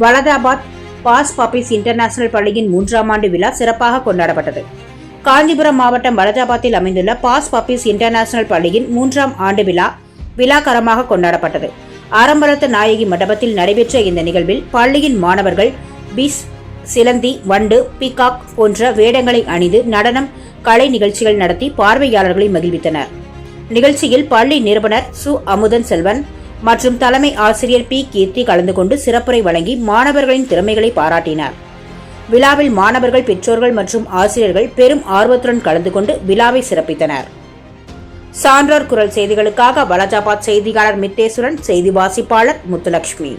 வலதாபாத் pass பாபிஸ் international பள்ளியின் மூன்றாம் ஆண்டு விழா சிறப்பாக கொண்டாடப்பட்டது. காஞ்சிபுரம் மாவட்டம் வலதாபாத்தில் அமைந்துள்ள பாஸ் பாபிஸ் இன்டர்நேஷனல் பள்ளியின் மூன்றாம் ஆண்டு விழா விழாக்கரமாக கொண்டாடப்பட்டது. ஆரம்பரத்து நாயகி மண்டபத்தில் நடைபெற்ற இந்த நிகழ்வில் பள்ளியின் மாணவர்கள் பிஸ் சிலந்தி வண்டு பிகாக் போன்ற வேடங்களை அணிந்து நடனம் கலை நிகழ்ச்சிகள் நடத்தி பார்வையாளர்களை மகிழ்வித்தனர். நிகழ்ச்சியில் பள்ளி நிறுவனர் சு. அமுதன் செல்வன் மற்றும் தலைமை ஆசிரியர் பி. கீர்த்தி கலந்து கொண்டு சிறப்புரை வழங்கி மாணவர்களின் திறமைகளை பாராட்டினார். விழாவில் மாணவர்கள் பெற்றோர்கள் மற்றும் ஆசிரியர்கள் பெரும் ஆர்வத்துடன் கலந்து கொண்டு விழாவை சிறப்பித்தனர். சான்றோர் குரல் செய்திகளுக்காக வலஜாபாத் செய்தியாளர் மித்தேசுரன் செய்தி வாசிப்பாளர் முத்துலட்சுமி.